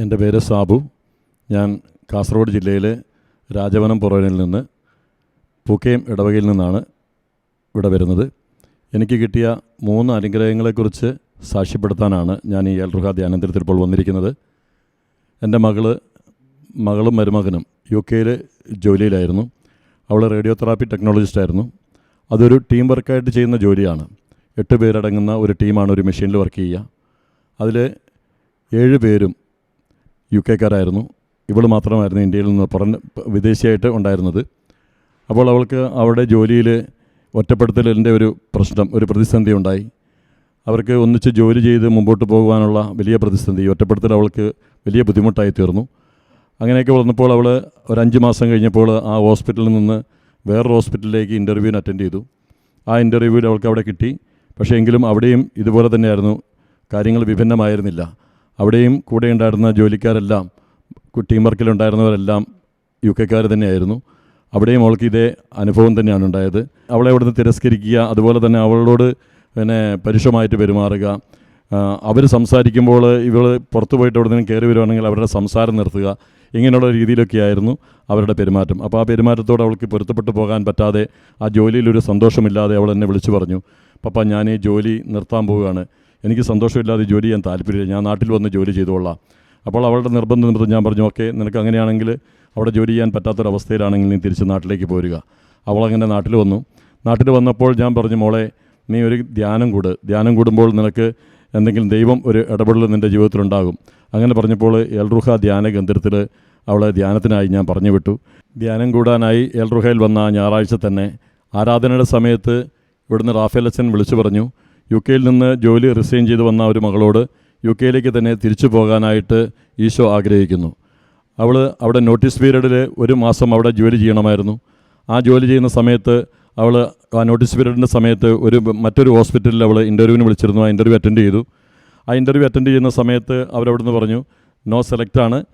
എന്റെ പേര് സാബു. ഞാൻ കാസർഗോഡ് ജില്ലയിലെ രാജവനം പുറവനിൽ നിന്ന് പൂക്കയം ഇടവകയിൽ നിന്നാണ് ഇവിടെ വരുന്നത്. എനിക്ക് കിട്ടിയ മൂന്ന് അനുഗ്രഹങ്ങളെക്കുറിച്ച് സാക്ഷ്യപ്പെടുത്താനാണ് ഞാൻ ഈ എൽറുഹ ധ്യാനന്തരത്തിൽ ഇപ്പോൾ വന്നിരിക്കുന്നത്. എന്റെ മകൾ മകളും മരുമകനും യു കെയിൽ ജോലിയിലായിരുന്നു. അവൾ റേഡിയോ തെറാപ്പി ടെക്നോളജിസ്റ്റായിരുന്നു അതൊരു ടീം വർക്കായിട്ട് ചെയ്യുന്ന ജോലിയാണ്. എട്ട് പേരടങ്ങുന്ന ഒരു ടീമാണ് ഒരു മെഷീനിൽ വർക്ക് ചെയ്യുക. അതിൽ ഏഴ് പേരും യു കെക്കാരായിരുന്നു ഇവൾ മാത്രമായിരുന്നു ഇന്ത്യയിൽ നിന്ന് പുറം വിദേശിയായിട്ട് ഉണ്ടായിരുന്നത്. അപ്പോൾ അവൾക്ക് അവിടെ ജോലിയിൽ ഒറ്റപ്പെടുത്തലിന്റെ ഒരു പ്രശ്നം ഒരു പ്രതിസന്ധി ഉണ്ടായി. അവർക്ക് ഒന്നിച്ച് ജോലി ചെയ്ത് മുമ്പോട്ട് പോകുവാനുള്ള വലിയ പ്രതിസന്ധി ഒറ്റപ്പെടുത്തൽ അവൾക്ക് വലിയ ബുദ്ധിമുട്ടായി തീർന്നു. അങ്ങനെയൊക്കെ വന്നപ്പോൾ അവൾ ഒരു അഞ്ച് മാസം കഴിഞ്ഞപ്പോൾ ആ ഹോസ്പിറ്റലിൽ നിന്ന് വേറൊരു ഹോസ്പിറ്റലിലേക്ക് ഇന്റർവ്യൂവിന് അറ്റൻഡ് ചെയ്തു. ആ ഇന്റർവ്യൂവിൽ അവൾക്ക് അവിടെ കിട്ടി. പക്ഷേ എങ്കിലും അവിടെയും ഇതുപോലെ തന്നെയായിരുന്നു. കാര്യങ്ങൾ വിഭിന്നമായിരുന്നില്ല. അവിടെയും കൂടെ ഉണ്ടായിരുന്ന ജോലിക്കാരെല്ലാം ടീം വർക്കിലുണ്ടായിരുന്നവരെല്ലാം യു കെക്കാർ തന്നെയായിരുന്നു. അവിടെയും അവൾക്ക് ഇതേ അനുഭവം തന്നെയാണ് ഉണ്ടായത്. അവളെ അവിടുന്ന് തിരസ്കരിക്കുക അതുപോലെ തന്നെ അവളോട് പിന്നെ പരുഷമായിട്ട് പെരുമാറുക. അവർ സംസാരിക്കുമ്പോൾ ഇവൾ പുറത്തു പോയിട്ട് അവിടെ നിന്ന് കയറി വരുവാണെങ്കിൽ അവരുടെ സംസാരം നിർത്തുക. ഇങ്ങനെയുള്ള രീതിയിലൊക്കെയായിരുന്നു അവരുടെ പെരുമാറ്റം. അപ്പോൾ ആ പെരുമാറ്റത്തോട് അവൾക്ക് പൊരുത്തപ്പെട്ടു പോകാൻ പറ്റാതെ ആ ജോലിയിലൊരു സന്തോഷമില്ലാതെ അവൾ എന്നെ വിളിച്ചു പറഞ്ഞു പപ്പ ഞാൻ ഈ ജോലി നിർത്താൻ പോവുകയാണ്. എനിക്ക് സന്തോഷമില്ലാതെ ജോലി ചെയ്യാൻ താല്പര്യമില്ല. ഞാൻ നാട്ടിൽ വന്ന് ജോലി ചെയ്തോളാം അപ്പോൾ അവളുടെ നിർബന്ധം നിമിത്തം ഞാൻ പറഞ്ഞു ഓക്കെ നിനക്ക് അങ്ങനെയാണെങ്കിൽ അവിടെ ജോലി ചെയ്യാൻ പറ്റാത്തൊരവസ്ഥയിലാണെങ്കിൽ നീ തിരിച്ച് നാട്ടിലേക്ക് പോരുക. അവളങ്ങനെ നാട്ടിൽ വന്നു. നാട്ടിൽ വന്നപ്പോൾ ഞാൻ പറഞ്ഞു മോളെ നീ ഒരു ധ്യാനം കൂട്. ധ്യാനം കൂടുമ്പോൾ നിനക്ക് എന്തെങ്കിലും ദൈവം ഒരു ഇടപെടൽ നിന്റെ ജീവിതത്തിലുണ്ടാകും. അങ്ങനെ പറഞ്ഞപ്പോൾ എൽറുഹ ധ്യാന കേന്ദ്രത്തിൽ അവളെ ധ്യാനത്തിനായി ഞാൻ പറഞ്ഞു വിട്ടു. ധ്യാനം കൂടാനായി എൽറുഹയിൽ വന്ന ഞായറാഴ്ച തന്നെ ആരാധനയുടെ സമയത്ത് ഇവിടുന്ന് റാഫേൽ അച്ഛൻ വിളിച്ചു പറഞ്ഞു യു കെയിൽ നിന്ന് ജോലി റിസൈൻ ചെയ്ത് വന്ന ഒരു മകളോട് യു കെയിലേക്ക് തന്നെ തിരിച്ചു പോകാനായിട്ട് ഈശോ ആഗ്രഹിക്കുന്നു. അവൾ അവിടെ നോട്ടീസ് പീരീഡിൽ ഒരു മാസം അവിടെ ജോലി ചെയ്യണമായിരുന്നു. ആ ജോലി ചെയ്യുന്ന സമയത്ത് അവൾ ആ നോട്ടീസ് പീരീഡിന്റെ സമയത്ത് ഒരു മറ്റൊരു ഹോസ്പിറ്റലിൽ അവൾ ഇന്റർവ്യൂവിന് വിളിച്ചിരുന്നു. ആ ഇന്റർവ്യൂ അറ്റൻഡ് ചെയ്തു. ആ ഇന്റർവ്യൂ അറ്റൻഡ് ചെയ്യുന്ന സമയത്ത് അവരവിടുന്ന് പറഞ്ഞു നോ സെലക്റ്റാണ്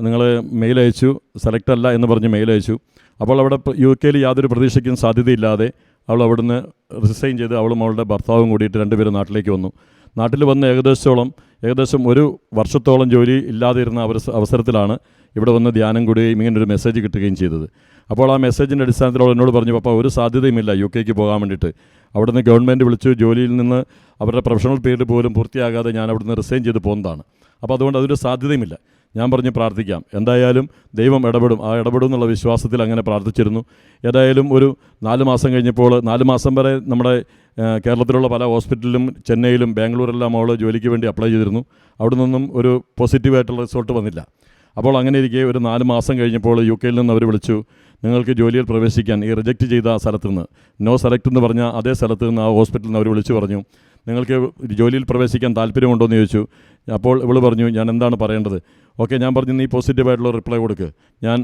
നിങ്ങൾ മെയിൽ അയച്ചു സെലക്ട് അല്ല എന്ന് പറഞ്ഞ് മെയിൽ അയച്ചു. അപ്പോൾ അവിടെ യു കെയിൽ യാതൊരു പ്രതീക്ഷയ്ക്കും സാധ്യതയില്ലാതെ അവൾ അവിടുന്ന് റിസൈൻ ചെയ്ത് അവളും അവളുടെ ഭർത്താവും കൂടിയിട്ട് രണ്ടുപേരും നാട്ടിലേക്ക് വന്നു. നാട്ടിൽ വന്ന് ഏകദേശത്തോളം ഏകദേശം ഒരു വർഷത്തോളം ജോലി ഇല്ലാതിരുന്ന അവസ- അവസരത്തിലാണ് ഇവിടെ വന്ന് ധ്യാനം കൂടുകയും ഇങ്ങനെ ഒരു മെസ്സേജ് കിട്ടുകയും ചെയ്തത്. അപ്പോൾ ആ മെസ്സേജിന്റെ അടിസ്ഥാനത്തിൽ അവൾ എന്നോട് പറഞ്ഞു പപ്പ ഒരു സാധ്യതയുമില്ല യു കെക്ക് പോകാൻ വേണ്ടിയിട്ട്. അവിടുന്ന് ഗവൺമെന്റ് വിളിച്ചു ജോലിയിൽ നിന്ന് അവരുടെ പ്രൊഫഷണൽ പീരീഡ് പോലും പൂർത്തിയാകാതെ ഞാൻ അവിടുന്ന് റിസൈൻ ചെയ്ത് പോകുന്നതാണ്. അപ്പോൾ അതുകൊണ്ട് അതൊരു സാധ്യതയുമില്ല. ഞാൻ പറഞ്ഞ് പ്രാർത്ഥിക്കാം. എന്തായാലും ദൈവം ഇടപെടും. ആ ഇടപെടും എന്നുള്ള വിശ്വാസത്തിൽ അങ്ങനെ പ്രാർത്ഥിച്ചിരുന്നു. ഏതായാലും ഒരു നാല് മാസം കഴിഞ്ഞപ്പോൾ നാല് മാസം വരെ നമ്മുടെ കേരളത്തിലുള്ള പല ഹോസ്പിറ്റലിലും ചെന്നൈയിലും ബാംഗ്ലൂരെല്ലാം അവൾ ജോലിക്ക് വേണ്ടി അപ്ലൈ ചെയ്തിരുന്നു. അവിടെ നിന്നും ഒരു പോസിറ്റീവായിട്ടുള്ള റിസൾട്ട് വന്നില്ല. അപ്പോൾ അങ്ങനെ ഇരിക്കെ ഒരു നാല് മാസം കഴിഞ്ഞപ്പോൾ യു കെയിൽ നിന്ന് അവർ വിളിച്ചു നിങ്ങൾക്ക് ജോലിയിൽ പ്രവേശിക്കാൻ ഈ റിജക്റ്റ് ചെയ്ത സ്ഥലത്ത് നിന്ന് നോ സെലക്ട് എന്ന് പറഞ്ഞ അതേ സ്ഥലത്ത് നിന്ന് ആ ഹോസ്പിറ്റലിൽ നിന്ന് അവർ വിളിച്ചു പറഞ്ഞു. നിങ്ങൾക്ക് ജോലിയിൽ പ്രവേശിക്കാൻ താല്പര്യമുണ്ടോ എന്ന് ചോദിച്ചു. അപ്പോൾ ഇവൾ പറഞ്ഞു ഞാൻ എന്താണ് പറയേണ്ടത്? ഓക്കെ ഞാൻ പറഞ്ഞു നീ പോസിറ്റീവായിട്ടുള്ള റിപ്ലൈ കൊടുക്ക്. ഞാൻ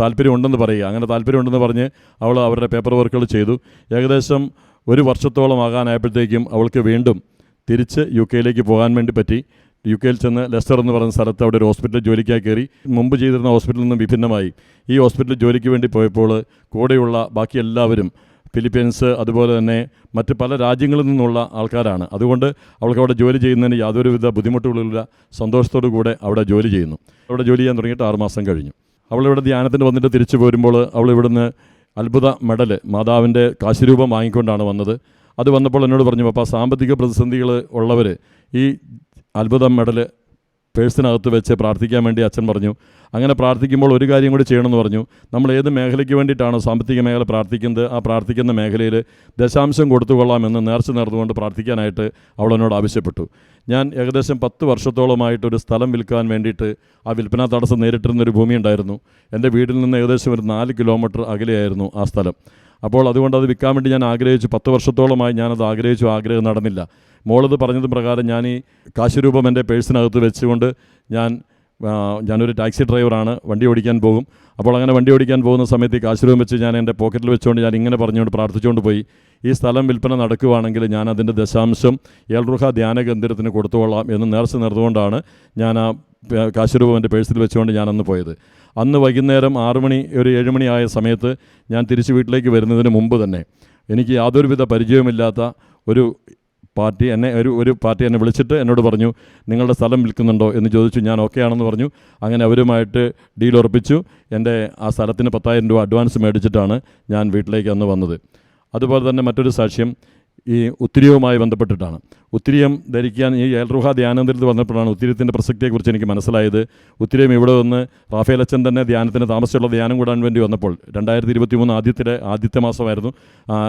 താല്പര്യമുണ്ടെന്ന് പറയുക. അങ്ങനെ താല്പര്യമുണ്ടെന്ന് പറഞ്ഞ് അവൾ അവരുടെ പേപ്പർ വർക്കുകൾ ചെയ്തു. ഏകദേശം ഒരു വർഷത്തോളം ആകാനായപ്പോഴത്തേക്കും അവൾക്ക് വീണ്ടും തിരിച്ച് യു കെയിലേക്ക് പോകാൻ വേണ്ടി പറ്റി. യു കെയിൽ ചെന്ന് ലെസ്റ്റർ എന്ന് പറയുന്ന സ്ഥലത്ത് അവിടെ ഒരു ഹോസ്പിറ്റലിൽ ജോലിക്കായി കയറി. മുമ്പ് ചെയ്തിരുന്ന ഹോസ്പിറ്റലിൽ നിന്നും വിഭിന്നമായി. ഈ ഹോസ്പിറ്റലിൽ ജോലിക്ക് വേണ്ടി പോയപ്പോൾ കൂടെയുള്ള ബാക്കി എല്ലാവരും ഫിലിപ്പീൻസ് അതുപോലെ തന്നെ മറ്റ് പല രാജ്യങ്ങളിൽ നിന്നുള്ള ആൾക്കാരാണ്. അതുകൊണ്ട് അവൾക്ക് അവിടെ ജോലി ചെയ്യുന്നതിന് യാതൊരുവിധ ബുദ്ധിമുട്ടുകളില്ല സന്തോഷത്തോടു കൂടെ അവിടെ ജോലി ചെയ്യുന്നു. അവിടെ ജോലി ചെയ്യാൻ തുടങ്ങിയിട്ട് ആറുമാസം കഴിഞ്ഞു. അവളിവിടെ ധ്യാനത്തിന് വന്നിട്ട് തിരിച്ചു പോരുമ്പോൾ അവൾ ഇവിടുന്ന് അത്ഭുത മെഡൽ മാതാവിന്റെ കാശുരൂപം വാങ്ങിക്കൊണ്ടാണ് വന്നത്. അത് വന്നപ്പോൾ എന്നോട് പറഞ്ഞു അപ്പോൾ സാമ്പത്തിക പ്രതിസന്ധികൾ ഉള്ളവർ ഈ അത്ഭുത മെഡൽ പേഴ്സിനകത്ത് വെച്ച് പ്രാർത്ഥിക്കാൻ വേണ്ടി അച്ഛൻ പറഞ്ഞു. അങ്ങനെ പ്രാർത്ഥിക്കുമ്പോൾ ഒരു കാര്യം കൂടി ചെയ്യണമെന്ന് പറഞ്ഞു. നമ്മൾ ഏത് മേഖലയ്ക്ക് വേണ്ടിയിട്ടാണോ സാമ്പത്തിക മേഖല പ്രാർത്ഥിക്കുന്നത് ആ പ്രാർത്ഥിക്കുന്ന മേഖലയിൽ ദശാംശം കൊടുത്തുകൊള്ളാമെന്ന് നേർച്ച നേർന്നുകൊണ്ട് പ്രാർത്ഥിക്കാനായിട്ട് അവളെന്നോട് ആവശ്യപ്പെട്ടു. ഞാൻ ഏകദേശം പത്ത് വർഷത്തോളമായിട്ട് ഒരു സ്ഥലം വിൽക്കാൻ വേണ്ടിയിട്ട് ആ വിൽപ്പന തടസ്സം നേരിട്ടിരുന്നൊരു ഭൂമി ഉണ്ടായിരുന്നു. എന്റെ വീട്ടിൽ നിന്ന് ഏകദേശം ഒരു നാല് കിലോമീറ്റർ അകലെയായിരുന്നു ആ സ്ഥലം. അപ്പോൾ അതുകൊണ്ട് അത് വിൽക്കാൻ വേണ്ടി ഞാൻ ആഗ്രഹിച്ചു. പത്ത് വർഷത്തോളമായി ഞാനത് ആഗ്രഹിച്ചു. ആഗ്രഹം നടന്നില്ല. മോളത് പറഞ്ഞത് പ്രകാരം ഞാൻ ഈ കാശുരൂപം എന്റെ പേഴ്സിനകത്ത് വെച്ചുകൊണ്ട് ഞാൻ ഞാനൊരു ടാക്സി ഡ്രൈവറാണ് വണ്ടി ഓടിക്കാൻ പോകും. അപ്പോൾ അങ്ങനെ വണ്ടി ഓടിക്കാൻ പോകുന്ന സമയത്ത് ഈ കാശുരൂപം വെച്ച് ഞാൻ എന്റെ പോക്കറ്റിൽ വെച്ചുകൊണ്ട് ഞാൻ ഇങ്ങനെ പറഞ്ഞുകൊണ്ട് പ്രാർത്ഥിച്ചുകൊണ്ട് പോയി. ഈ സ്ഥലം വിൽപ്പന നടക്കുകയാണെങ്കിൽ ഞാൻ അതിന്റെ ദശാംശം ഏൽറുഹ ധ്യാന കേന്ദ്രത്തിന് കൊടുത്തുകൊള്ളാം എന്ന് നേർച്ച നേർന്നുകൊണ്ടാണ് ഞാൻ ആ കാശുരൂപം എന്റെ പേഴ്സിൽ വെച്ചുകൊണ്ട് ഞാൻ അന്ന് പോയത്. അന്ന് വൈകുന്നേരം ആറു മണി ഒരു ഏഴ് മണി ആയ സമയത്ത് ഞാൻ തിരിച്ച് വീട്ടിലേക്ക് വരുന്നതിന് മുമ്പ് തന്നെ എനിക്ക് യാതൊരുവിധ പരിചയമില്ലാത്ത ഒരു പാർട്ടി എന്നെ ഒരു ഒരു പാർട്ടി എന്നെ വിളിച്ചിട്ട് എന്നോട് പറഞ്ഞു നിങ്ങളുടെ സ്ഥലം വിൽക്കുന്നുണ്ടോ? എന്ന് ചോദിച്ചു. ഞാൻ ഓക്കെ ആണെന്ന് പറഞ്ഞു. അങ്ങനെ അവരുമായിട്ട് ഡീൽ ഉറപ്പിച്ചു. എന്റെ ആ സ്ഥലത്തിന് പത്തായിരം രൂപ അഡ്വാൻസ് മേടിച്ചിട്ടാണ് ഞാൻ വീട്ടിലേക്ക് അന്ന് വന്നത്. അതുപോലെ തന്നെ മറ്റൊരു സാക്ഷ്യം ഈ ഉത്തിരിയവുമായി ബന്ധപ്പെട്ടിട്ടാണ്. ഉത്തിരിയം ധരിക്കാൻ ഈ ഏൽറുഹ ധ്യാനത്തിൽ വന്നപ്പോഴാണ് ഉത്തിരിയത്തിന്റെ പ്രസക്തിയെക്കുറിച്ച് എനിക്ക് മനസ്സിലായത്. ഉത്തിരിയം ഇവിടെ വന്ന് റാഫേൽ അച്ഛൻ തന്നെ ധ്യാനത്തിന് താമസിച്ചുള്ള ധ്യാനം കൂടാൻ വേണ്ടി വന്നപ്പോൾ രണ്ടായിരത്തി ഇരുപത്തി മൂന്ന് ആദ്യത്തിലെ ആദ്യത്തെ മാസമായിരുന്നു.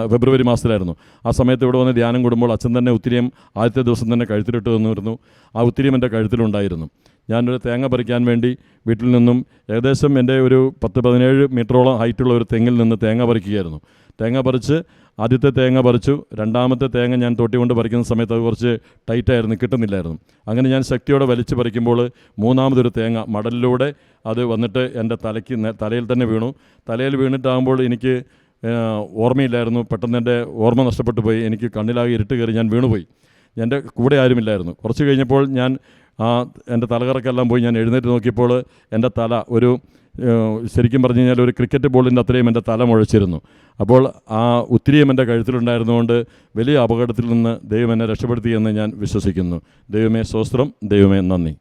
ഫെബ്രുവരി മാസത്തിലായിരുന്നു. ആ സമയത്ത് ഇവിടെ വന്ന് ധ്യാനം കൂടുമ്പോൾ അച്ഛൻ തന്നെ ഉത്തിരിയം ആദ്യത്തെ ദിവസം തന്നെ കഴുത്തിലിട്ട് തന്നിരുന്നു. ആ ഉത്തിരിയം എന്റെ കഴുത്തിലുണ്ടായിരുന്നു. ഞാനൊരു തേങ്ങ പറിക്കാൻ വേണ്ടി വീട്ടിൽ നിന്നും ഏകദേശം എന്റെ ഒരു പത്ത് പതിനേഴ് മീറ്ററോളം ഹൈറ്റുള്ള ഒരു തെങ്ങിൽ നിന്ന് തേങ്ങ പറിക്കുകയായിരുന്നു. തേങ്ങ പറിച്ച് ആദ്യത്തെ തേങ്ങ പറിച്ചു. രണ്ടാമത്തെ തേങ്ങ ഞാൻ തൊട്ടി കൊണ്ട് പറിക്കുന്ന സമയത്ത് അത് കുറച്ച് ടൈറ്റായിരുന്നു കിട്ടുന്നില്ലായിരുന്നു. അങ്ങനെ ഞാൻ ശക്തിയോടെ വലിച്ചു പറിക്കുമ്പോൾ മൂന്നാമതൊരു തേങ്ങ മടലിലൂടെ അത് വന്നിട്ട് എന്റെ തലയ്ക്ക് തലയിൽ തന്നെ വീണു. തലയിൽ വീണിട്ടാകുമ്പോൾ എനിക്ക് ഓർമ്മയില്ലായിരുന്നു. പെട്ടെന്ന് എന്റെ ഓർമ്മ നഷ്ടപ്പെട്ടു പോയി. എനിക്ക് കണ്ണിലാകെ ഇരുട്ട് കയറി ഞാൻ വീണുപോയി. എന്റെ കൂടെ ആരുമില്ലായിരുന്നു. കുറച്ച് കഴിഞ്ഞപ്പോൾ ഞാൻ എന്റെ തലകറക്കെല്ലാം പോയി. ഞാൻ എഴുന്നേറ്റ് നോക്കിയപ്പോൾ എന്റെ തല ഒരു ശരിക്കും പറഞ്ഞു കഴിഞ്ഞാൽ ഒരു ക്രിക്കറ്റ് ബോളിന്റെ അത്രയും എന്റെ തല മുഴച്ചിരുന്നു. അപ്പോൾ ആ ഉത്തിരിയും എന്റെ കഴുത്തിലുണ്ടായിരുന്നുകൊണ്ട് വലിയ അപകടത്തിൽ നിന്ന് ദൈവം എന്നെ രക്ഷപ്പെടുത്തിയെന്ന് ഞാൻ വിശ്വസിക്കുന്നു. ദൈവമേ സ്വസ്ത്രം ദൈവമേ നന്ദി.